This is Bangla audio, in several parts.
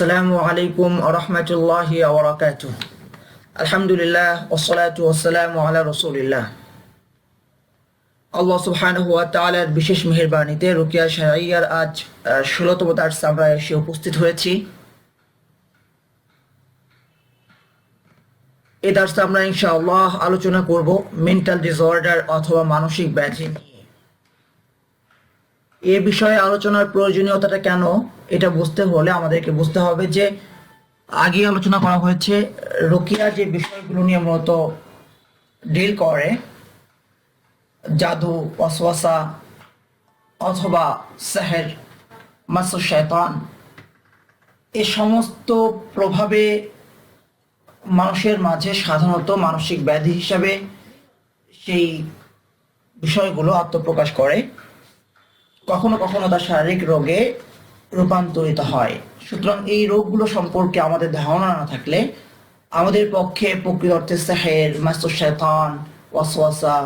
আসসালামু আলাইকুম আলহামদুলিল্লাহ ওসালাম রসুলিল্লাহ। আল্লাহ তাআলার বিশেষ মেহেরবানিতে রুকিয়া আজ ষোলোতম দার্স আমরা এসে উপস্থিত হয়েছি। এ দার্সে আমরা ইনশাআল্লাহ আলোচনা করব মেন্টাল ডিসঅর্ডার অথবা মানসিক ব্যাধি নিয়ে। এ বিষয়ে আলোচনার প্রয়োজনীয়তাটা কেন? এটা বুঝতে হলে আমাদেরকে বুঝতে হবে যে আগে আলোচনা করা হয়েছে, রোকিয়া যে বিষয়গুলো নিয়ে মূলত ডিল করে, জাদু, ওয়াসওয়াসা অথবা সেহের, মাসু শয়তান, এ সমস্ত প্রভাবে মানুষের মাঝে সাধারণত মানসিক ব্যাধি হিসাবে সেই বিষয়গুলো আত্মপ্রকাশ করে। কখনো কখনো তা শারীরিক রোগে রূপান্তরিত হয়। সুতরাং এই রোগগুলো সম্পর্কে আমাদের ধারণা না থাকলে আমাদের পক্ষে প্রকৃত অর্থে সাহের মাস্তুর শেতান ওয়াসওয়াসা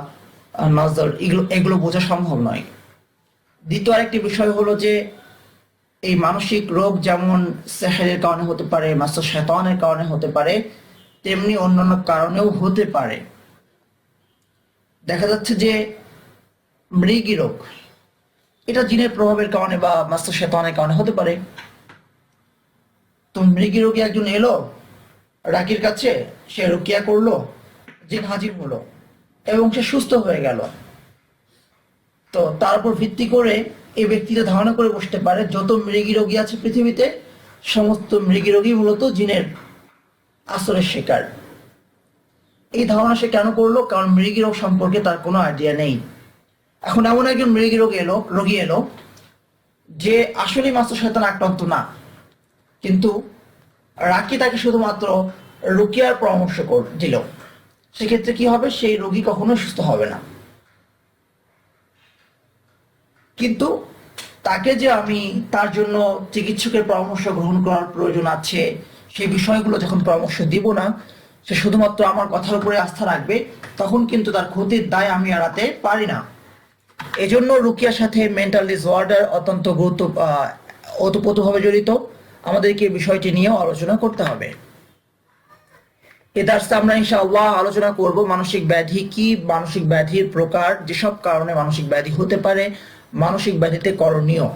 নজর, এগুলো এগুলো বোঝা সম্ভব নয়। দ্বিতীয় আরেকটি বিষয় হলো যে এই মানসিক রোগ যেমন সেহেরের কারণে হতে পারে মাস্টার শেতানের কারণে হতে পারে, তেমনি অন্যান্য কারণেও হতে পারে। দেখা যাচ্ছে যে মৃগী রোগ এটা জিনের প্রভাবের কারণে বা মাস্টার শেতানের কারণে হতে পারে। তো মৃগী রোগী একজন এলো রাকির কাছে সে রুকিয়া করল, জিন হাজির হলো এবং সে সুস্থ হয়ে গেল। তো তার উপর ভিত্তি করে এই ব্যক্তিটা ধারণা করে বসতে পারে, যত মৃগী রোগী আছে পৃথিবীতে, সমস্ত মৃগী রোগী মূলত জিনের আসরের শিকার। এই ধারণা সে কেন করল? কারণ মৃগী রোগ সম্পর্কে তার কোনো আইডিয়া নেই। এখন এমন একজন মৃগী রোগী এলো রোগী এলো, যে আসলে মাস্টার শয়তান আক্রান্ত না। কিন্তু রাকি তাকে শুধুমাত্র রুকিয়ার পরামর্শ দিল। সেক্ষেত্রে কি হবে? সেই রোগী কখনো সুস্থ হবে না। কিন্তু তাকে যে আমি তার জন্য চিকিৎসকের পরামর্শ গ্রহণ করার প্রয়োজন আছে, সেই বিষয়গুলো যখন পরামর্শ দিব না, সে শুধুমাত্র আমার কথার উপরে আস্থা রাখবে, তখন কিন্তু তার ক্ষতির দায় আমি এড়াতে পারি না। এজন্য রুকিয়ার সাথে মেন্টাল ডিসঅর্ডার অত্যন্ত গুরুত্ব ওতপ্রোতভাবে জড়িত। আমাদেরকে বিষয়টি নিয়েও আলোচনা করতে হবে। এ দার্সে আমরা ইনশাআল্লাহ আলোচনা করব মানসিক ব্যাধি কি, মানসিক ব্যাধির প্রকার, যেসব কারণে মানসিক ব্যাধি হতে পারে, মানসিক ব্যাধিতে করণীয়।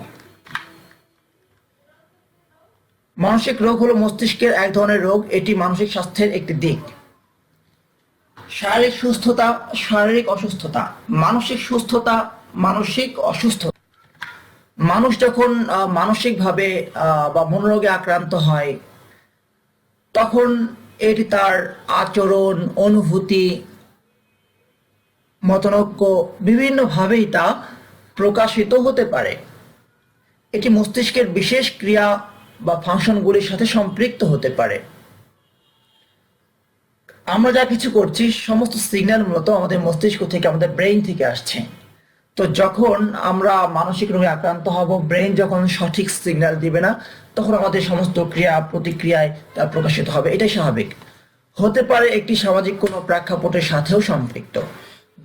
মানসিক রোগ হলো মস্তিষ্কের এক ধরনের রোগ, এটি মানসিক স্বাস্থ্যের একটি দিক। শারীরিক সুস্থতা, শারীরিক অসুস্থতা, মানসিক সুস্থতা মানসিক অসুস্থতা মানুষ যখন মানসিকভাবে বা মনোরোগে আক্রান্ত হয়, তখন এটি তার আচরণ, অনুভূতি, মতনৈক্য বিভিন্নভাবেই তা প্রকাশিত হতে পারে। এটি মস্তিষ্কের বিশেষ ক্রিয়া বা ফাংশনগুলির সাথে সম্পৃক্ত হতে পারে। আমরা যা কিছু করছি, সমস্ত সিগন্যাল মূলত আমাদের মস্তিষ্ক থেকে, আমাদের ব্রেইন থেকে আসছে। তো যখন আমরা মানসিক রোগে আক্রান্ত হব ব্রেইন যখন সঠিক সিগন্যাল দিবে না, তখন আমাদের সমস্ত ক্রিয়া প্রতিক্রিয়ায় তা প্রকাশিত হবে। এটাই স্বাভাবিক। হতে পারে একটি সামাজিক কোনো প্রেক্ষাপটের সাথেও সম্পৃক্ত।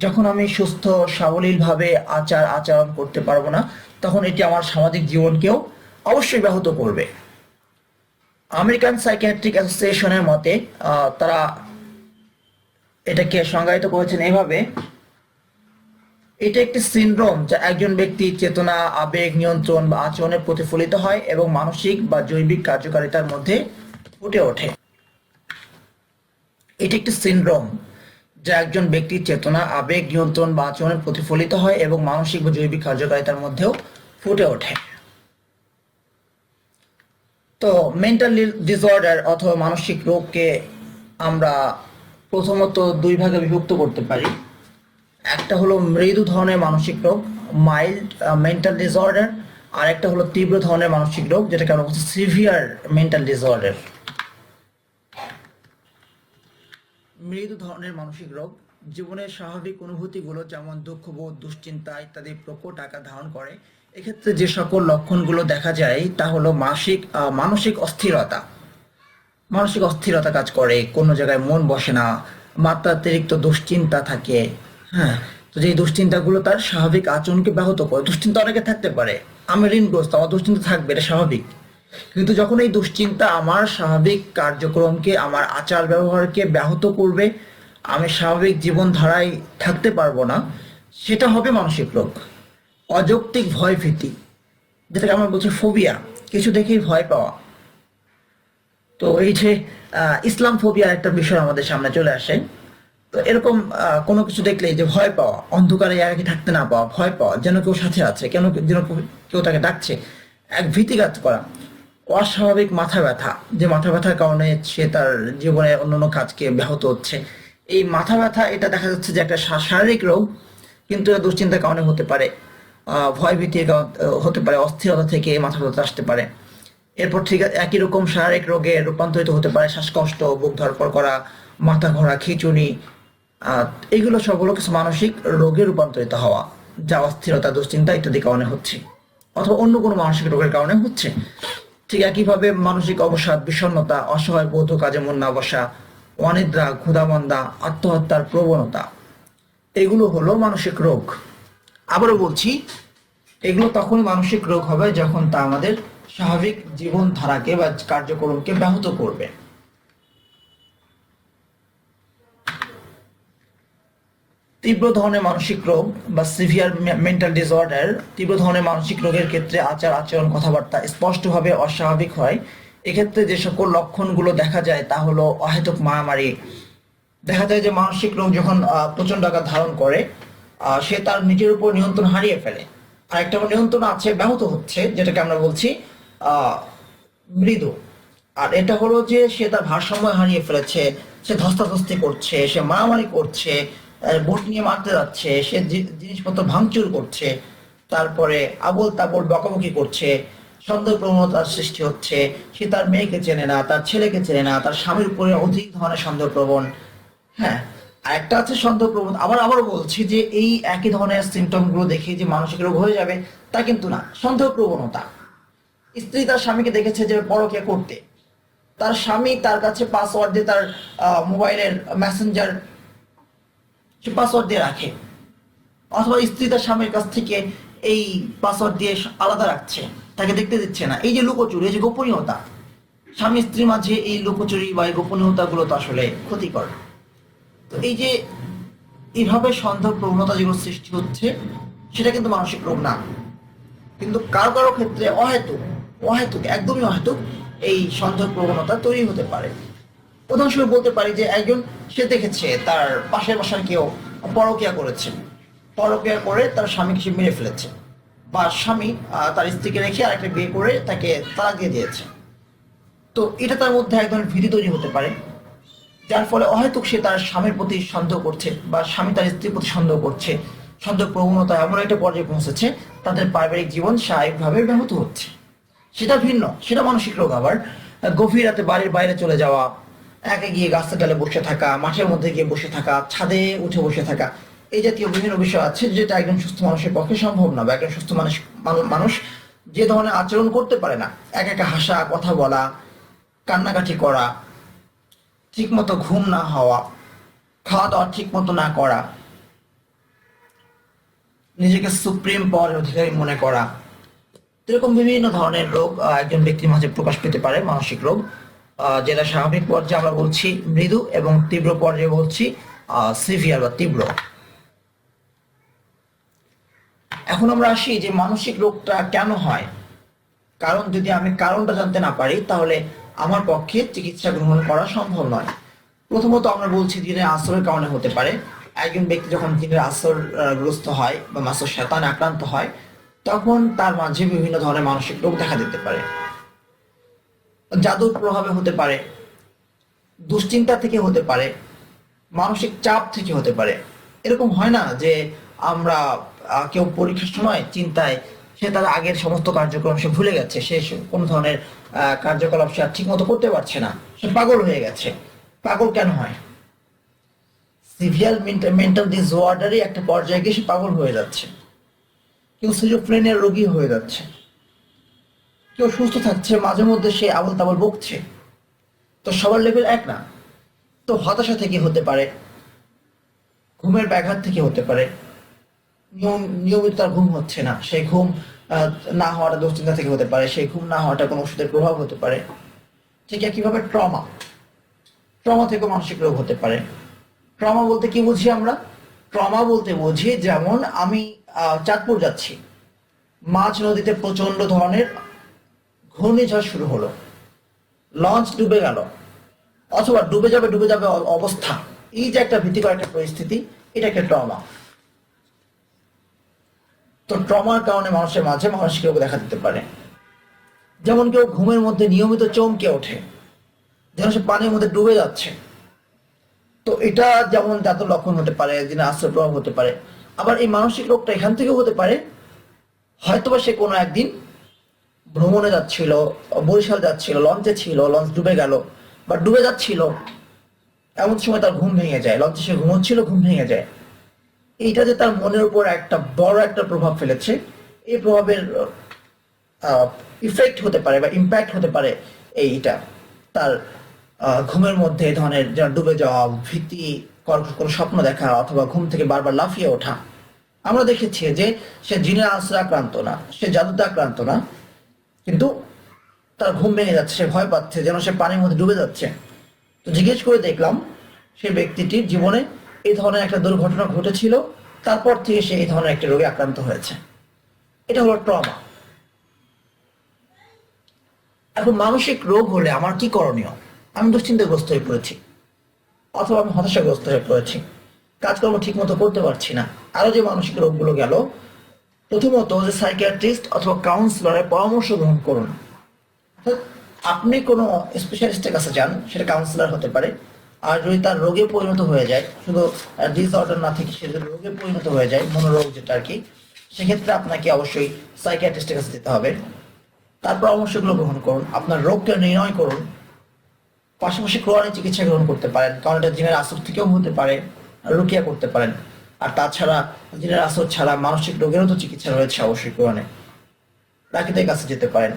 যখন আমি সুস্থ সাবলীলভাবে আচার আচরণ করতে পারব না, তখন এটি আমার সামাজিক জীবনকেও অবশ্যই ব্যাহত করবে। আমেরিকান সাইকিয়াট্রিক অ্যাসোসিয়েশনের মতে তারা এটাকে সংজ্ঞায়িত করেছেন এভাবে এটা একটি সিনড্রোম যা একজন ব্যক্তি চেতনা, আবেগ, নিয়ন্ত্রণ বা আচরণে প্রতিফলিত হয় এবং মানসিক বা জৈবিক কার্যকারিতার মধ্যে ফুটে ওঠে। এটি একটি সিনড্রোম যা একজন ব্যক্তির চেতনা, আবেগ, নিয়ন্ত্রণ বা আচরণে প্রতিফলিত হয় এবং মানসিক বা জৈবিক কার্যকারিতার মধ্যেও ফুটে ওঠে। তো মেন্টাল ডিসঅর্ডার অথবা মানসিক রোগকে আমরা প্রথমত দুই ভাগে বিভক্ত করতে পারি। একটা হলো মৃদু ধরনের মানসিক রোগ মাইল্ড মেন্টাল ডিসঅর্ডার আর একটা হলো তীব্র ধরনের মানসিক রোগ, যেটাকে আমরা বলছি সিভিয়ার মেন্টাল ডিসঅর্ডার মৃদু ধরনের মানসিক রোগ, জীবনের স্বাভাবিক অনুভূতিগুলো যেমন দুঃখবোধ দুশ্চিন্তা ইত্যাদি প্রকট আকার ধারণ করে। এক্ষেত্রে যে সকল লক্ষণগুলো দেখা যায়, তা হলো মানসিক মানসিক অস্থিরতা। মানসিক অস্থিরতা কাজ করে, কোনো জায়গায় মন বসে না, মাত্রাতিরিক্ত দুশ্চিন্তা থাকে হ্যাঁ তো যে দুশ্চিন্তাগুলো তার স্বাভাবিক আচরণকে ব্যাহত করে, দুশ্চিন্তা অনেকে থাকতে পারে। আমি ঋণগ্রস্ত, আমার দুশ্চিন্তা থাকবে, এটা স্বাভাবিক। কিন্তু যখন এই দুশ্চিন্তা আমার স্বাভাবিক কার্যক্রমকে, আমার আচার ব্যবহারকে ব্যাহত করবে, আমি স্বাভাবিক জীবনধারায় থাকতে পারব না, সেটা হবে মানসিক রোগ, অযৌক্তিক ভয় ভীতি, যেটাকে আমরা বলছি ফোবিয়া কিছু দেখেই ভয় পাওয়া। তো এই যে ইসলাম ফোবিয়া একটা বিষয় আমাদের সামনে চলে আসে। তো এরকম কোনো কিছু দেখলে যে ভয় পাওয়া অন্ধকারে একাকি থাকতে না পাওয়া ভয় পাওয়া যেন কেউ সাথে আছে কেন যেন কেউ- তাকে ডাকছে এক ভীতি করা অস্বাভাবিক মাথা ব্যথা যে মাথা ব্যথার কারণে সে তার জীবনে অন্যান্য কাজকে ব্যাহত হচ্ছে। এই মাথা ব্যথা এটা দেখা যাচ্ছে যে একটা শারীরিক রোগ কিন্তু দুশ্চিন্তার কারণে হতে পারে। ভয় আহ, হতে পারে অস্থিরতা থেকে মাথা ব্যথা আসতে পারে। এরপর ঠিক একই রকম শারীরিক রোগে রূপান্তরিত হতে পারে শ্বাসকষ্ট বুক ধরপড় করা মাথা ঘোরা খিচুনি এগুলো সব হলো কিছু মানসিক রোগে রূপান্তরিত হওয়া, যা অস্থিরতা, দুশ্চিন্তা ইত্যাদি কারণে হচ্ছে। অথবা অন্য কোনো মানসিক রোগের কারণে হচ্ছে। ঠিক একইভাবে মানসিক অবসাদ, বিষণ্ণতা, অসহায় বোধ কাজে মন না বসা, অনিদ্রা, ক্ষুধামন্দা, আত্মহত্যার প্রবণতা। এগুলো হলো মানসিক রোগ। আবারও বলছি, এগুলো তখনই মানসিক রোগ হবে যখন তা আমাদের স্বাভাবিক জীবনধারাকে বা কার্যক্রমকে ব্যাহত করবে। তীব্র ধরনের মানসিক রোগ বা সিভিয়ার মেন্টাল ডিসঅর্ডার তীব্র ধরনের মানসিক রোগের ক্ষেত্রে আচার আচরণ কথাবার্তা স্পষ্টভাবে অস্বাভাবিক হয়। এক্ষেত্রে যে সকল লক্ষণগুলো দেখা যায় তা হলো অহেতুক মারামারি। দেখা যায় যে মানসিক রোগ যখন আহ, প্রচণ্ড আকার ধারণ করে সে তার নিজের উপর নিয়ন্ত্রণ হারিয়ে ফেলে। আর একটা নিয়ন্ত্রণ আছে ব্যাহত হচ্ছে যেটাকে আমরা বলছি মৃদু। আর এটা হলো যে সে তার ভারসাম্য হারিয়ে ফেলেছে সে ধস্তাধস্তি করছে সে মারামারি করছে বোট নিয়ে মারতে যাচ্ছে, সে জিনিসপত্র ভাঙচুর করছে, তারপরে আবল তাবল বকাবকি করছে, সন্দেহ প্রবণতার সৃষ্টি হচ্ছে, সে তার মেয়েকে চেনে না, তার ছেলেকে চেনে না, তার স্বামীর উপরে অধিক ধরনের সন্দেহ প্রবণ। হ্যাঁ আর একটা আছে সন্দেহ প্রবণ, আবার আবার বলছি যে এই একই ধরনের সিমটমগুলো দেখে যে মানসিক রোগ হয়ে যাবে, তা কিন্তু না, সন্দেহ প্রবণতা। স্ত্রী তার স্বামীকে দেখেছে যে পরকে করতে, তার স্বামী তার কাছে পাসওয়ার্ড দিয়ে তার মোবাইলের মেসেঞ্জার সে পাসওয়ার্ড দিয়ে রাখে। অথবা স্ত্রী তার স্বামীর কাছ থেকে এই পাসওয়ার্ড দিয়ে আলাদা রাখছে, তাকে দেখতে দিচ্ছে না। এই যে লুকোচুরি, এই যে গোপনীয়তা। স্বামী স্ত্রীর মাঝে এই লুকোচুরি বা এই গোপনীয়তা গুলো তো আসলে ক্ষতিকর। তো এই যে এইভাবে সন্দেহ, প্রবণতা যেগুলো সৃষ্টি হচ্ছে, সেটা কিন্তু মানসিক রোগ না। কিন্তু কারও কারও ক্ষেত্রে অহেতুক অহেতুক, একদমই অহেতুক এই সন্দেহ, প্রবণতা তৈরি হতে পারে। উদাহরণস্বরূপ বলতে পারি যে একজন সে দেখেছে তার পাশের বাসার কেউ পরকিয়া করেছে। পরকিয়া করে তার স্বামীকে সে মেরে ফেলেছে বা স্বামী তার স্ত্রীকে রেখে আরেকটা বিয়ে করে তাকে তালাক দিয়ে দিয়েছে। তো এটা তার মধ্যে এক ধরনের ভীতি তৈরি হতে পারে, যার ফলে অহেতুক সে তার স্বামীর প্রতি সন্দেহ করছে বা স্বামী তার স্ত্রীর প্রতি সন্দেহ করছে, সন্দেহ প্রবণতা এমন একটা পর্যায়ে পৌঁছেছে, তাদের পারিবারিক জীবন স্বাভাবিকভাবে ব্যাহত হচ্ছে। সেটা ভিন্ন, সেটা মানসিক রোগ আবার। গভীর রাতে বাড়ির বাইরে চলে যাওয়া একে গিয়ে গাছের ডালে বসে থাকা, মাঠের মধ্যে গিয়ে বসে থাকা, ছাদে উঠে বসে থাকা, এই জাতীয় বিভিন্ন বিষয় আছে যেটা একজন সুস্থ মানুষের পক্ষে সম্ভব না বা একজন সুস্থ মানুষ মানুষ যে ধরনের আচরণ করতে পারে না। একা একা হাসা, কথা বলা, কান্নাকাটি করা ঠিক মতো ঘুম না হওয়া খাওয়া দাওয়া ঠিক মতো না করা, নিজেকে সুপ্রিম পাওয়ারের অধিকারী মনে করা, এরকম বিভিন্ন ধরনের রোগ একজন ব্যক্তির মাঝে প্রকাশ পেতে পারে, মানসিক রোগ। যেটা স্বাভাবিক পর্যায়ে আমরা বলছি মৃদু এবং তীব্র পর্যায়ে বলছি সিভিয়ার বা তীব্র। এখন আমরা আসি যে মানসিক রোগটা কেন হয়? কারণ যদি আমি কারণটা জানতে না পারি, তাহলে আমার পক্ষে চিকিৎসা গ্রহণ করা সম্ভব নয়। প্রথমত আমরা বলছি দিনের আসরের কারণে হতে পারে। একজন ব্যক্তি যখন দিনের আসর গ্রস্ত হয় বা মাসর শয়তান আক্রান্ত হয়, তখন তার মাঝে বিভিন্ন ধরনের মানসিক রোগ দেখা দিতে পারে। জাদুর প্রভাবে হতে পারে, দুশ্চিন্তা থেকে হতে পারে, মানসিক চাপ থেকে হতে পারে। এরকম হয় না যে আমরা কেউ পরীক্ষার সময় চিন্তায় সে তার আগের সমস্ত কার্যক্রম সে ভুলে গেছে, সে কোনো ধরনের কার্যকলাপ সে আর ঠিক মতো করতে পারছে না। সে পাগল হয়ে গেছে। পাগল কেন হয়? সিভিয়ার মেন্টাল ডিসঅর্ডারই একটা পর্যায়ে গিয়ে সে পাগল হয়ে যাচ্ছে। কেউ সিজোফ্রেনিয়ার রোগী হয়ে যাচ্ছে। কেউ সুস্থ থাকছে, মাঝে মধ্যে সে আবল তাবল বকছে তো সবার লেভেল এক না। তো হতাশা থেকে হতে পারে, ঘুমের ব্যাঘাত থেকে হতে পারে। নিয়ম, নিয়মিত তার ঘুম হচ্ছে না। সেই ঘুম না হওয়াটা দুশ্চিন্তা থেকে হতে পারে। সেই ঘুম না হওয়াটা কোনো ওষুধের প্রভাব হতে পারে। ঠিক একইভাবে ট্রমা। ট্রমা থেকে মানসিক রোগ হতে পারে। ট্রমা বলতে কি বুঝি আমরা? ট্রমা বলতে বুঝি যেমন আমি চাঁদপুর যাচ্ছি। মাছ নদীতে প্রচণ্ড ধরনের ঘূর্ণিঝড় শুরু হলো। লঞ্চ ডুবে গেল। অথবা ডুবে যাবে ডুবে যাবে অবস্থা। এই যে একটা ভীতিকর একটা পরিস্থিতি এটা একটা ট্রমা তো ট্রমার কারণে মানুষের মাঝে মানসিক রোগ দেখা দিতে পারে। যেমন কেউ ঘুমের মধ্যে নিয়মিত চমকে ওঠে। যেন সে পানির মধ্যে ডুবে যাচ্ছে। তো এটা যেমন জাতক লক্ষণ হতে পারে দিনে আশ্রয় প্রভাব হতে পারে। আবার এই মানসিক রোগটা এখান থেকেও হতে পারে। হয়তোবা সে কোনো একদিন ভ্রমণে যাচ্ছিল, বরিশাল যাচ্ছিল, লঞ্চে ছিল, লঞ্চ ডুবে গেল বা ডুবে যাচ্ছিল। এমন সময় তার ঘুম ভেঙে যায়, লঞ্চে সে ঘুমোচ্ছিল, ঘুম ভেঙে যায়। এইটা যে তার মনের উপর একটা বড় একটা প্রভাব ফেলেছে, এই প্রভাবের ইফেক্ট হতে পারে বা ইম্প্যাক্ট হতে পারে এইটা। তার ঘুমের মধ্যে ধরনের যেমন ডুবে যাওয়া, ভীতি কোনো স্বপ্ন দেখা অথবা ঘুম থেকে বারবার লাফিয়ে ওঠা। আমরা দেখেছি যে সে জিনের আশ্রয় আক্রান্ত না, সে জাদুতে আক্রান্ত না কিন্তু তার ঘুম ভেঙে যাচ্ছে, সে ভয় পাচ্ছে, যেন সে পানির মধ্যে ডুবে যাচ্ছে। তো জিজ্ঞেস করে দেখলাম সেই ব্যক্তিটির জীবনে এই ধরনের একটা দুর্ঘটনা ঘটেছিল, তারপর থেকে সে এই ধরনের একটা রোগে আক্রান্ত হয়েছে। এটা হলো ট্রমা। এখন মানসিক রোগ হলে আমার কি করণীয়? আমি দুশ্চিন্তাগ্রস্ত হয়ে পড়েছি, অথবা আমি হতাশাগ্রস্ত হয়ে পড়েছি, কাজকর্ম ঠিক মতো করতে পারছি না। আরও যে মানসিক রোগগুলো গেল প্রথমত যে সাইকিয়াট্রিস্ট অথবা কাউন্সিলরের পরামর্শ গ্রহণ করুন। আপনি কোনো স্পেশালিস্টের কাছে যান, সেটা কাউন্সিলর হতে পারে। আর যদি তার রোগে পরিণত হয়ে যায়, শুধু ডিসঅর্ডার না থেকে সে রোগে পরিণত হয়ে যায়, মনোরোগ যেটা আর কি, সেক্ষেত্রে আপনাকে অবশ্যই সাইকিয়াট্রিস্টের কাছে যেতে হবে। তার পরামর্শগুলো গ্রহণ করুন, আপনার রোগকে নির্ণয় করুন। পাশাপাশি কোরআনি চিকিৎসা গ্রহণ করতে পারেন, কারণ এটা জিনের আসর থেকেও হতে পারে, রুকিয়া করতে পারেন। আর তাছাড়া জিনের আসর ছাড়া মানসিক রোগেরও তো চিকিৎসা রয়েছে অবশ্যই কোরআনে। রাকিদের কাছে যেতে পারেন।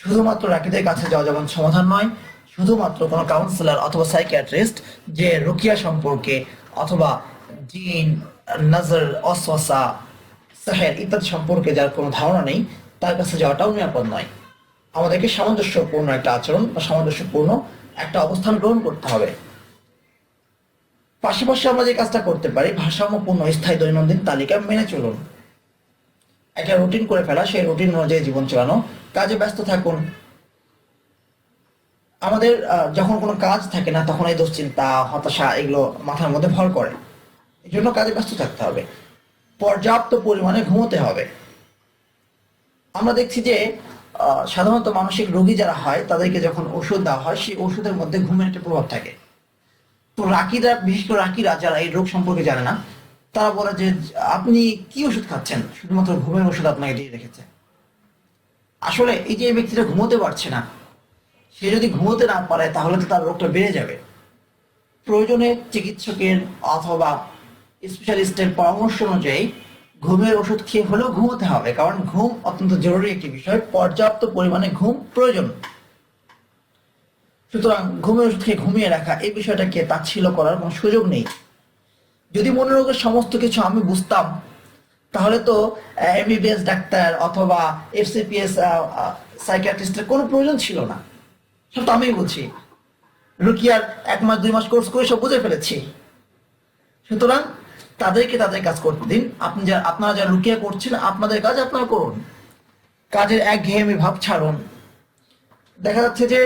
শুধুমাত্র রাকিদের কাছে যাওয়া যেমন সমাধান নয়, শুধুমাত্র কোনো কাউন্সিলর অথবা সাইকিয়াট্রিস্ট যে রুকিয়া সম্পর্কে অথবা জিন, নজর অসওয়াসা সাহের ইত্যাদি সম্পর্কে যার কোনো ধারণা নেই, তার কাছে যাওয়াটাও নিরাপদ নয়। আমাদেরকে সামঞ্জস্যপূর্ণ একটা আচরণ বা সামঞ্জস্যপূর্ণ একটা অবস্থান গ্রহণ করতে হবে। পাশাপাশি আমরা যে কাজটা করতে পারি, ভারসাম্যপূর্ণ, স্থায়ী দৈনন্দিন তালিকা মেনে চলুন। একটা রুটিন করে ফেলা, সেই রুটিন অনুযায়ী জীবন চালানো। কাজে ব্যস্ত থাকুন। আমাদের যখন কোনো কাজ থাকে না, তখন এই দুশ্চিন্তা, হতাশা এগুলো মাথার মধ্যে ভর করে। এই জন্য কাজে ব্যস্ত থাকতে হবে। পর্যাপ্ত পরিমাণে ঘুমোতে হবে। আমরা দেখছি যে সাধারণত মানসিক রোগী যারা হয়, তাদেরকে যখন ওষুধ দেওয়া হয়, সেই ওষুধের মধ্যে ঘুমের একটা প্রভাব থাকে। তো রাকিরা, বিশেষ করে রাকিরা যারা এই রোগ সম্পর্কে জানে না, তারা বলে যে, আপনি কি ওষুধ খাচ্ছেন? শুধুমাত্র ঘুমের ওষুধ আপনাকে দিয়ে রেখেছে। আসলে এই যে ব্যক্তিটা ঘুমোতে পারছে না, সে যদি ঘুমোতে না পারে, তাহলে তো তার রোগটা বেড়ে যাবে। প্রয়োজনে চিকিৎসকের অথবা স্পেশালিস্টের পরামর্শ অনুযায়ী ঘুমের ওষুধ খেয়ে হলেও ঘুমোতে হবে, কারণ ঘুম অত্যন্ত জরুরি একটি বিষয়। পর্যাপ্ত পরিমাণে ঘুম প্রয়োজন। সুতরাং ঘুমের ওষুধ খেয়ে ঘুমিয়ে রাখা, এই বিষয়টাকে তাচ্ছিল্য করার কোনো সুযোগ নেই। যদি মনে মনোরোগের সমস্ত কিছু আমি বুঝতাম, তাহলে তো এমবিবিএস ডাক্তার অথবা এফসিপিএস সাইকিয়াট্রিস্টের কোনো প্রয়োজন ছিল না। সব তো আমি বুঝি রুকিয়ার এক মাস, দুই মাস কোর্স করে সব বুঝে ফেলেছি। সুতরাং তাদেরকে তাদের কাজ করতে দিন। আপনি যা, আপনারা যা রুকিয়া করছেন আপনাদের কাজ আপনারা করুন। কাজের এক একঘেয়েমি ভাব ছাড়ুন। দেখা যাচ্ছে যে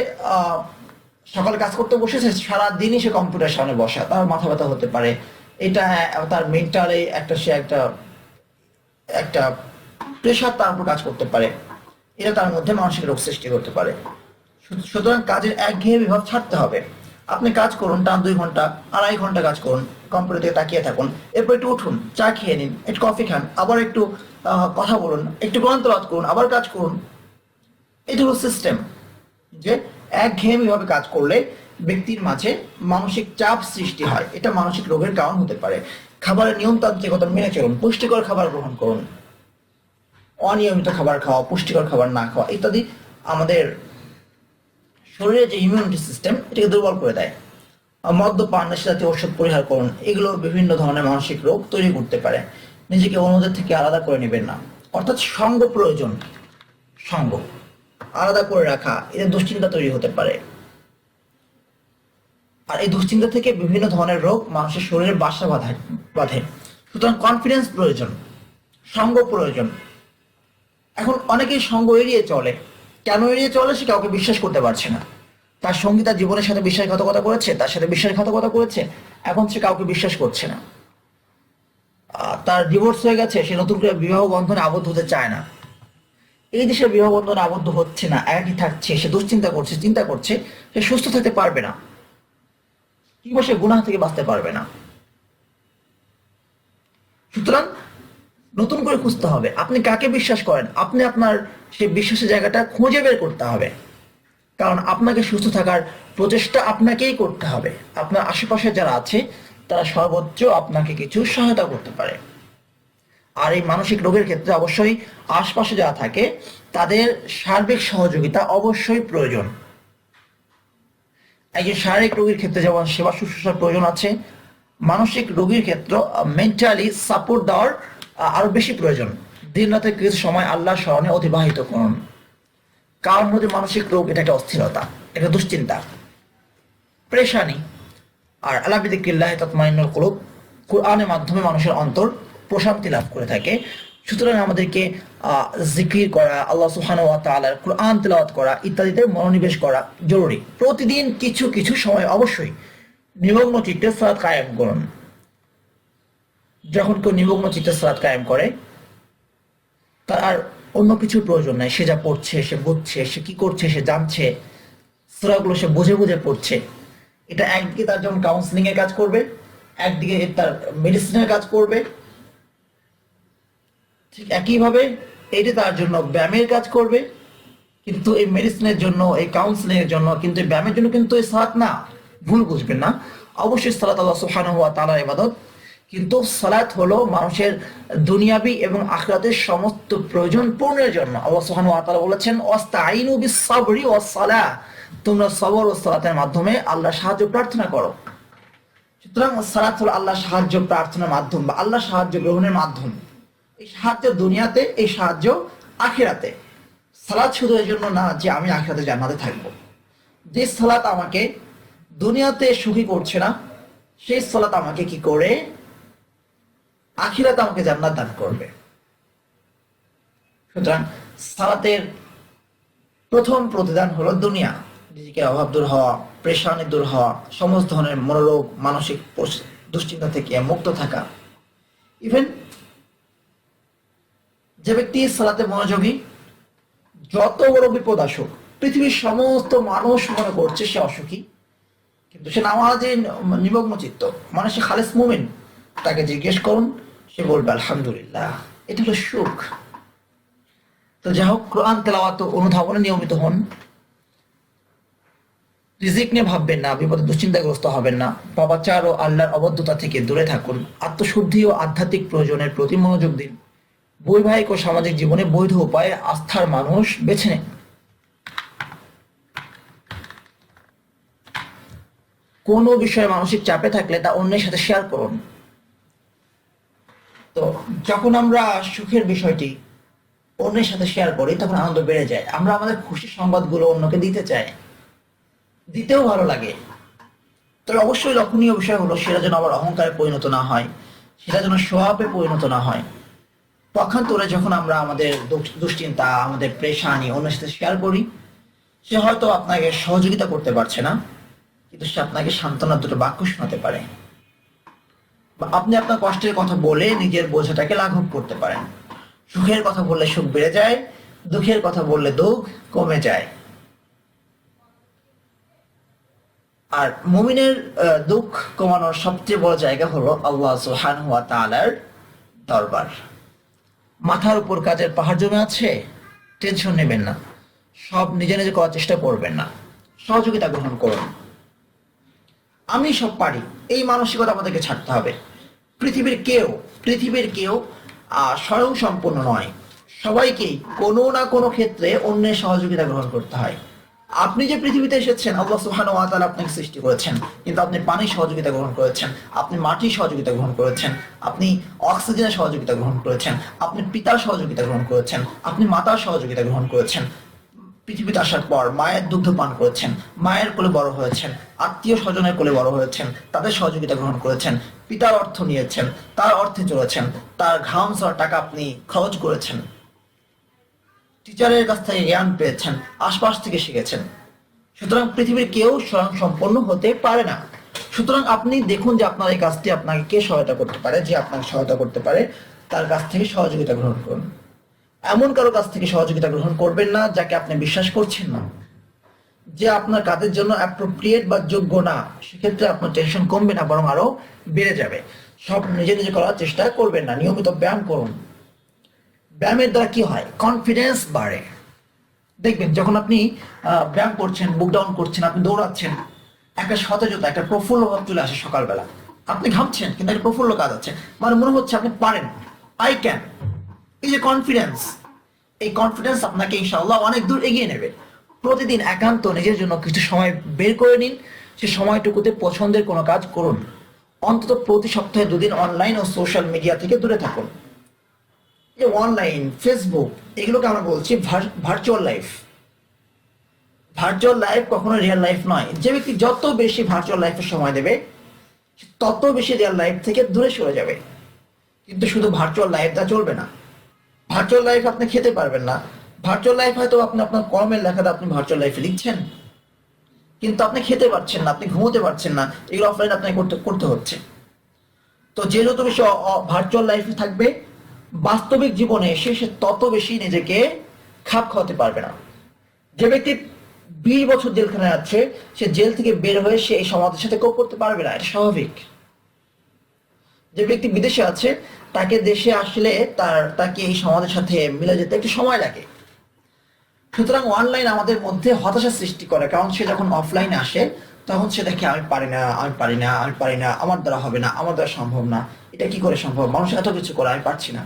সকালে কাজ করতে বসেছে সারা দিনই সে কম্পিউটার সামনে বসা। তার মাথা ব্যথা হতে পারে। এটা, তার মেন্টালে একটা, সে একটা একটা প্রেশার তার উপর কাজ করতে পারে। এটা তার মধ্যে মানসিক রোগ সৃষ্টি করতে পারে। সুতরাং কাজের একঘেয়ে বিভাগ ছাড়তে হবে। আপনি কাজ করুন, টান দুই ঘণ্টা, আড়াই ঘণ্টা কাজ করুন কম্পিউটার থেকে তাকিয়ে থাকুন। এরপর একটু উঠুন, চা খেয়ে নিন, একটু কফি খান, আবার একটু কথা বলুন, একটু গ্রন্থপাত করুন, আবার কাজ করুন। এটা হলো সিস্টেম যে একঘেয়েমি ভাবে কাজ করলে ব্যক্তির মাঝে মানসিক চাপ সৃষ্টি হয়। এটা মানসিক রোগের কারণ হতে পারে। খাবারের নিয়মতান্ত্রিকতা মেনে চলুন, পুষ্টিকর খাবার গ্রহণ করুন। অনিয়মিত খাবার খাওয়া, পুষ্টিকর খাবার না খাওয়া ইত্যাদি আমাদের শরীরের যে ইমিউনিটি সিস্টেম এটাকে দুর্বল করে দেয়। মদ্যপান জাতীয় ওষুধ পরিহার করুন, এগুলো বিভিন্ন ধরনের মানসিক রোগ তৈরি করতে পারে। নিজেকে অন্যদের থেকে আলাদা করে নেবেন না। অর্থাৎ সঙ্গ প্রয়োজন। সঙ্গ। আলাদা করে রাখা এতে দুশ্চিন্তা তৈরি হতে পারে। আর এই দুশ্চিন্তা থেকে বিভিন্ন ধরনের রোগ মানুষের শরীরে বাসা বাঁধে বাঁধে। সুতরাং কনফিডেন্স প্রয়োজন, সঙ্গ প্রয়োজন। এখন অনেকেই সঙ্গ এড়িয়ে চলে। কেন এড়িয়ে চলে সে কাউকে বিশ্বাস করতে পারছে না। তার সঙ্গী তার জীবনের সাথে বিশ্বাসঘাতকতা করেছে, তার সাথে বিশ্বাসঘাতকতা করেছে, এখন সে কাউকে বিশ্বাস করছে না। তার ডিভোর্স হয়ে গেছে, সে নতুন করে বিবাহ বন্ধনে আবদ্ধ হতে চায় না। এই দেশে বিবাহ বন্ধনে আবদ্ধ হচ্ছে না, একই থাকছে, সে দুশ্চিন্তা করছে, চিন্তা করছে, সে সুস্থ থাকতে পারবে না। কিংবা সে গুনাহ থেকে বাঁচতে পারবে না। সুতরাং নতুন করে খুঁজতে হবে, আপনি কাকে বিশ্বাস করেন? আপনি আপনার সে বিশ্বাসের জায়গাটা খুঁজে বের করতে হবে। কারণ আপনাকে সুস্থ থাকার প্রচেষ্টা আপনাকেই করতে হবে। আপনার আশেপাশে যারা আছে, তারা সর্বোচ্চ আপনাকে কিছু সহায়তা করতে পারে। আর এই মানসিক রোগের ক্ষেত্রে অবশ্যই আশপাশে যারা থাকে, তাদের সার্বিক সহযোগিতা অবশ্যই প্রয়োজন। একজন শারীরিক রোগীর ক্ষেত্রে যেমন সেবা শুশ্রূষার প্রয়োজন আছে, মানসিক রোগীর ক্ষেত্রে মেন্টালি সাপোর্ট দেওয়ার আরও বেশি প্রয়োজন। দিন রাতে কিছু সময় আল্লাহ স্মরণে অতিবাহিত করুন। কারণ হচ্ছে মানসিক রোগ, এটা একটা অস্থিরতা, এটা দুশ্চিন্তা। প্রেশানি। আর আল্লাহ বিদিকিল্লাহ তৎমাইনুল কুলুব, কোরআনের মাধ্যমে মানুষের অন্তর প্রশান্তি লাভ করে থাকে। সুতরাং আমাদেরকে জিকির করা, আল্লাহ সুহান ওয়া তাআলার কোরআন তেলাওয়াত করা ইত্যাদিতে মনোনিবেশ করা জরুরি। প্রতিদিন কিছু কিছু সময় অবশ্যই নিমগ্ন চিত্তে সালাত কায়েম করুন। যখন কেউ নিমগ্ন চিত্তে সালাত কায়েম করে, তার আর অন্য কিছুর প্রয়োজন নাই। সে যা পড়ছে, সে বুঝছে, সে কি করছে, সে জানছে, সুরাগুলো সে বুঝে বুঝে পড়ছে। এটা একদিকে তার যেমন কাউন্সিলিং এর কাজ করবে, একদিকে তার মেডিসিনের কাজ করবে ঠিক একইভাবে এটি তার জন্য ব্যায়ামের কাজ করবে, কিন্তু এই মেডিসিনের জন্য, এই কাউন্সিলিং এর জন্য, কিন্তু ব্যায়ামের জন্য কিন্তু এই সালাত না। ভুল বুঝবেন না। অবশ্যই সালাত আল্লাহ সুবহানাহু ওয়া তাআলার ইবাদত। কিন্তু সালাত হলো মানুষের দুনিয়াবি এবং আখরাতের সমস্ত প্রয়োজন পূর্ণের জন্য। আল্লাহ সুবহানাহু ওয়া তাআলা বলেছেন, ওয়াস্তাঈনু বিস-সাবরি ওয়াস-সালাহ। তোমরা সবর ও সালাতের মাধ্যমে আল্লাহ সাহায্য প্রার্থনা করো। সুতরাং সালাত হলো আল্লাহ সাহায্য প্রার্থনার মাধ্যম বা আল্লাহ সাহায্য গ্রহণের মাধ্যম এই সাহায্য দুনিয়াতে, এই সাহায্য আখিরাতে। সালাত শুধু এই জন্য না যে আমি আখিরাতে জান্নাতে থাকব। যে সালাত আমাকে দুনিয়াতে সুখী করছে না, সেই সালাত আমাকে কি করে? আখিরাতে আমাকে জান্নাত দান করবে। সুতরাং সালাতের প্রথম প্রতিদান হলো দুনিয়া। নিজেকে অভাব দূর হওয়া, প্রেশানি দূর হওয়া, সমস্ত ধরনের মনোরোগ, মানসিক দুশ্চিন্তা থেকে মুক্ত থাকা। ইভেন যে ব্যক্তি সালাতে মনোযোগী, যত বড় বিপদ আসুক, পৃথিবীর সমস্ত মানুষ মনে করছে সে অসুখী, কিন্তু সে নামাজে নিমগ্ন চিত্ত। মানে সে খালেস মুমিন। তাকে জিজ্ঞেস করুন, সে বলবে, আলহামদুলিল্লাহ, এটা হলো সুখ। তো যাই হোক, কোরআন তেলাওয়াত অনুধাবনে নিয়মিত হন। রিজিক নিয়ে ভাববেন না, বিপদে দুশ্চিন্তাগ্রস্ত হবেন না। পাপাচার ও আল্লাহর অবদ্ধতা থেকে দূরে থাকুন। আত্মশুদ্ধি ও আধ্যাত্মিক প্রয়োজনের প্রতি মনোযোগ দিন। বৈবাহিক ও সামাজিক জীবনে বৈধ উপায়ে আস্থার মানুষ বেছে নেন। কোনো বিষয়ে মানসিক চাপে থাকলে তা অন্যের সাথে শেয়ার করুন। তো যখন আমরা সুখের বিষয়টি অন্যের সাথে শেয়ার করি, তখন আনন্দ বেড়ে যায়। আমরা আমাদের খুশির সংবাদগুলো অন্যকে দিতে চাই। দিতেও ভালো লাগে। তবে অবশ্যই লক্ষণীয় বিষয় হলো, সেটা যেন আবার অহংকারে পরিণত না হয়, সেটা যেন স্বভাবে পরিণত না হয়। পক্ষান্তরে যখন আমরা আমাদের দুশ্চিন্তা, আমাদের প্রেশানি অন্যের সাথে শেয়ার করি, সে হয়তো আপনাকে সহযোগিতা করতে পারছে না, কিন্তু সে আপনাকে সান্ত্বনার দুটো বাক্য শোনাতে পারে। আপনি আপনার কষ্টের কথা বলে নিজের বোঝাটাকে লাঘব করতে পারেন। সুখের কথা বললে সুখ বেড়ে যায়, দুঃখের কথা বললে দুঃখ কমে যায়। আর মুমিনের দুঃখ কমানোর সবচেয়ে বড় জায়গা হলো আল্লাহ সুবহানাহু ওয়া তাআলার দরবার। মাথার উপর কাজের পাহাড় জমে আছে টেনশন নেবেন না। সব নিজে নিজে করার চেষ্টা করবেন না। সহযোগিতা গ্রহণ করুন। আমি সব পারি। এই মানসিকতা আমাদেরকে ছাড়তে হবে। পৃথিবীর কেউ পৃথিবীর কেউ স্বয়ং সম্পূর্ণ নয়। সবাইকেই কোনো না কোনো ক্ষেত্রে অন্যের সহযোগিতা গ্রহণ করতে হয়। আপনি যে পৃথিবীতে এসেছেন, আল্লাহ সুবহানাহু ওয়া তাআলা আপনাকে সৃষ্টি করেছেন। কিন্তু আপনি পানির সহযোগিতা গ্রহণ করেছেন, আপনি মাটির সহযোগিতা গ্রহণ করেছেন, আপনি অক্সিজেনের সহযোগিতা গ্রহণ করেছেন, আপনি পিতার সহযোগিতা গ্রহণ করেছেন, আপনি মাতার সহযোগিতা গ্রহণ করেছেন। পৃথিবীতে আসার পর মায়ের দুগ্ধ পান করেছেন, মায়ের কোলে বড় হয়েছেন, আত্মীয় স্বজনের কোলে বড় হয়েছেন, তাদের সহযোগিতা গ্রহণ করেছেন, পিতার অর্থ নিয়েছেন, তার অর্থে চলেছেন, তার ঘাম সর টাকা আপনি খরচ করেছেন। টিচারের কাছ থেকে জ্ঞান পেয়েছেন, আশপাশ থেকে শিখেছেন। সুতরাং পৃথিবীর কেউ স্বয়ং সম্পন্ন হতে পারে না। সুতরাং আপনি দেখুন যে আপনার এই কাজটি আপনাকে কে সহায়তা করতে পারে, যে আপনাকে সহায়তা করতে পারে, তার কাছ থেকে সহযোগিতা গ্রহণ করুন। এমন কারও কাছ থেকে সহযোগিতা গ্রহণ করবেন না যাকে আপনি বিশ্বাস করছেন না। যে আপনার কাজের জন্য অ্যাপ্রোপ্রিয়েট বা যোগ্য না, সেক্ষেত্রে আপনার টেনশন কমবে না, বরং আরও বেড়ে যাবে। সব নিজে নিজে করার চেষ্টা করবেন না, নিয়মিত ব্যায়াম করুন। ব্যায়ামের দ্বারা কি হয়? কনফিডেন্স বাড়ে। দেখবেন, যখন আপনি ব্যায়াম করছেন বুক ডাউন করছেন, আপনি দৌড়াচ্ছেন, একটা সতেজতা, একটা প্রফুল্ল ভাব চলে আসে সকালবেলা। আপনি ঘামছেন, কিন্তু একটা প্রফুল্ল কাজ আছে। মানে মনে হচ্ছে আপনি পারেন। আই ক্যান এই যে কনফিডেন্স এই কনফিডেন্স আপনাকে ইনশাল্লাহ অনেক দূর এগিয়ে নেবে। প্রতিদিন একান্ত নিজের জন্য কিছু সময় বের করে নিন। সে সময়টুকুতে পছন্দের কোনো কাজ করুন। অন্তত প্রতি সপ্তাহে দুদিন অনলাইন ও সোশ্যাল মিডিয়া থেকে দূরে থাকুন। যে অনলাইন ফেসবুক এগুলোকে আমরা বলছি ভার্চুয়াল লাইফ ভার্চুয়াল লাইফ কখনো রিয়েল লাইফ নয়। যে ব্যক্তি যত বেশি ভার্চুয়াল লাইফে সময় দেবে তত বেশি রিয়েল লাইফ থেকে দূরে সরে যাবে। কিন্তু শুধু ভার্চুয়াল লাইফটা চলবে না। ভার্চুয়াল লাইফ আপনি খেতে পারবেন না। ভার্চুয়াল লাইফ হয়তো আপনি আপনার কর্মের লেখাটা আপনি ভার্চুয়াল লাইফে লিখছেন। কিন্তু আপনি খেতে পারছেন না, আপনি ঘুমোতে পারছেন না। এগুলো অফলাইন আপনাকে করতে করতে হচ্ছে। তো যে যত বেশি ভার্চুয়াল লাইফে থাকবে বাস্তবিক জীবনে এসে সে তত বেশি নিজেকে খাপ খাওয়াতে পারবে না। যে ব্যক্তি বিশ বছর জেলখানায় আছে, সে জেল থেকে বের হয়ে সে এই সমাজের সাথে কোপ করতে পারবে না, এটা স্বাভাবিক। যে ব্যক্তি বিদেশে আছে, তাকে দেশে আসলে তার, তাকে এই সমাজের সাথে মিলে যেতে একটু সময় লাগে। সুতরাং অনলাইন আমাদের মধ্যে হতাশা সৃষ্টি করে, কারণ সে যখন অফলাইনে আসে তখন সে দেখে, আমি পারি না, আমি পারি না, আমি পারি না, আমার দ্বারা হবে না, আমার দ্বারা সম্ভব না। এটা কি করে সম্ভব? মানুষ এত কিছু করে, আমি পারছি না।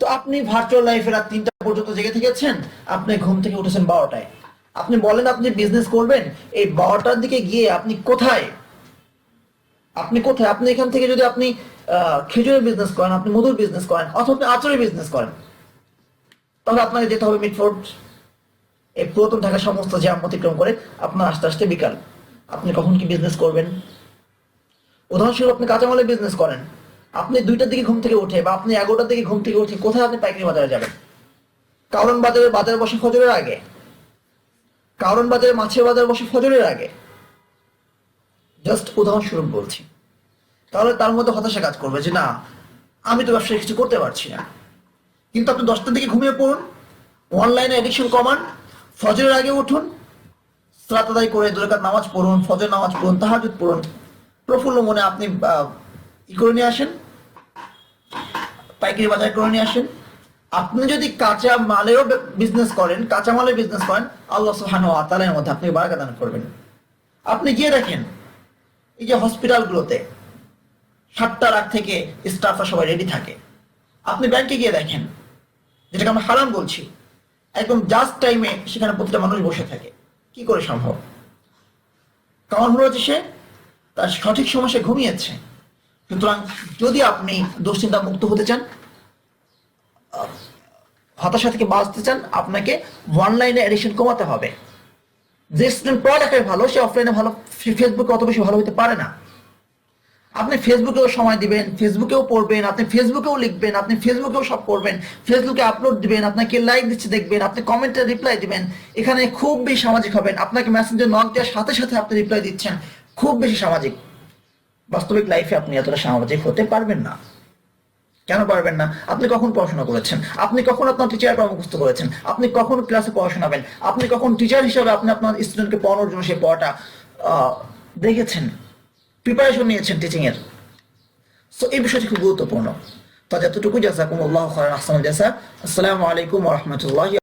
তো আপনি ভার্চুয়াল লাইফে রাত তিনটা পর্যন্ত জেগে থেকেছেন? আপনি ঘুম থেকে উঠেছেন বারোটায়। আপনি বলেন, আপনি বিজনেস করবেন? এই বারোটার দিকে গিয়ে আপনি কোথায়? আপনি কোথায়? আপনি এখান থেকে যদি আপনি খেজুরের বিজনেস করেন, আপনি মধুর বিজনেস করেন, অথবা আপনি আচারের বিজনেস করেন, তাহলে আপনাকে যেতে হবে মিটফোর্ড। এই পুরাতন ঢাকা সমস্ত জ্যাম অতিক্রম করে আপনার আস্তে আস্তে বিকাল। আপনি কখন কি বিজনেস করবেন? উদাহরণস্বরূপ আপনি কাঁচামালের বিজনেস করেন। আপনি দুইটার দিকে ঘুম থেকে উঠে বা আপনি এগারোটার দিকে ঘুম থেকে উঠে কোথায় আপনি পাইকারি বাজারে যাবেন? কারণ বাজারে, বাজার বসে ফজরের আগে। কারণ বাজারে, মাছের বাজার বসে ফজরের আগে। জাস্ট উদাহরণস্বরূপ বলছি। তাহলে তার মধ্যে হতাশা কাজ করবে যে, না, আমি তো ব্যবসায় কিছু করতে পারছি না। কিন্তু আপনি দশটার দিকে ঘুমিয়ে পড়ুন অনলাইনে এডিকশন কমান ফজরের আগে উঠুন, সালাত করে দুরাকাত নামাজ পড়ুন ফজর নামাজ পড়ুন তাহাজুদ পড়ুন। প্রফুল্ল মনে আপনি ই করে নিয়ে আসেন, পাইকারি বাজার করে নিয়ে আসেন। আপনি যদি কাঁচা মালেরও বিজনেস করেন, কাঁচা মালের বিজনেস করেন, আল্লাহ সুবহানাহু আতালের মধ্যে আপনি বারাকা দান করবেন। আপনি গিয়ে দেখেন, এই যে হসপিটালগুলোতে সাতটার আগ থেকে স্টাফরা সবাই রেডি থাকে। আপনি ব্যাংকে গিয়ে দেখেন, যেটাকে আমরা হারাম বলছি একদম জাস্ট টাইমে সেখানে প্রতিটা মানুষ বসে থাকে। কি করে সম্ভব? কারণ হলো যে সে তার সঠিক সময় সে ঘুমিয়েছে। সুতরাং যদি আপনি দুশ্চিন্তা মুক্ত হতে চান হতাশা থেকে বাঁচতে চান, আপনাকে অনলাইনে এডিকশন কমাতে হবে। যে স্টুডেন্ট পড়ালেখায় ভালো, সে অফলাইনে ভালো ফেসবুকে অত বেশি ভালো হতে পারে না। আপনি ফেসবুকেও সময় দিবেন ফেসবুকেও পড়বেন, আপনি ফেসবুকেও লিখবেন, আপনি ফেসবুকেও সব করবেন ফেসবুকে আপলোড দিবেন, আপনাকে লাইক দিচ্ছে দেখবেন, আপনি কমেন্টে রিপ্লাই দিবেন। এখানে খুব বেশি সামাজিক হবেন। আপনাকে মেসেঞ্জার নক দেওয়ার সাথে সাথে আপনি রিপ্লাই দিচ্ছেন। খুব বেশি সামাজিক। বাস্তবিক লাইফে আপনি এতটা সামাজিক হতে পারবেন না। কেন পারবেন না? আপনি কখন পড়াশোনা করেছেন? আপনি কখন আপনার টিচার মুখস্থ করেছেন? আপনি কখন ক্লাসে পড়া শোনাবেন আপনি কখন টিচার হিসাবে আপনি আপনার স্টুডেন্টকে পড়ানোর জন্য সে পড়াটা দেখেছেন? প্রিপারেশন নিয়েছেন টিচিং এর। সো এই বিষয়টি খুব গুরুত্বপূর্ণ। তো যতটুকু জাসাকুম আল্লাহ জাসা আসসালামু আলাইকুম রাহমাতুল্লাহি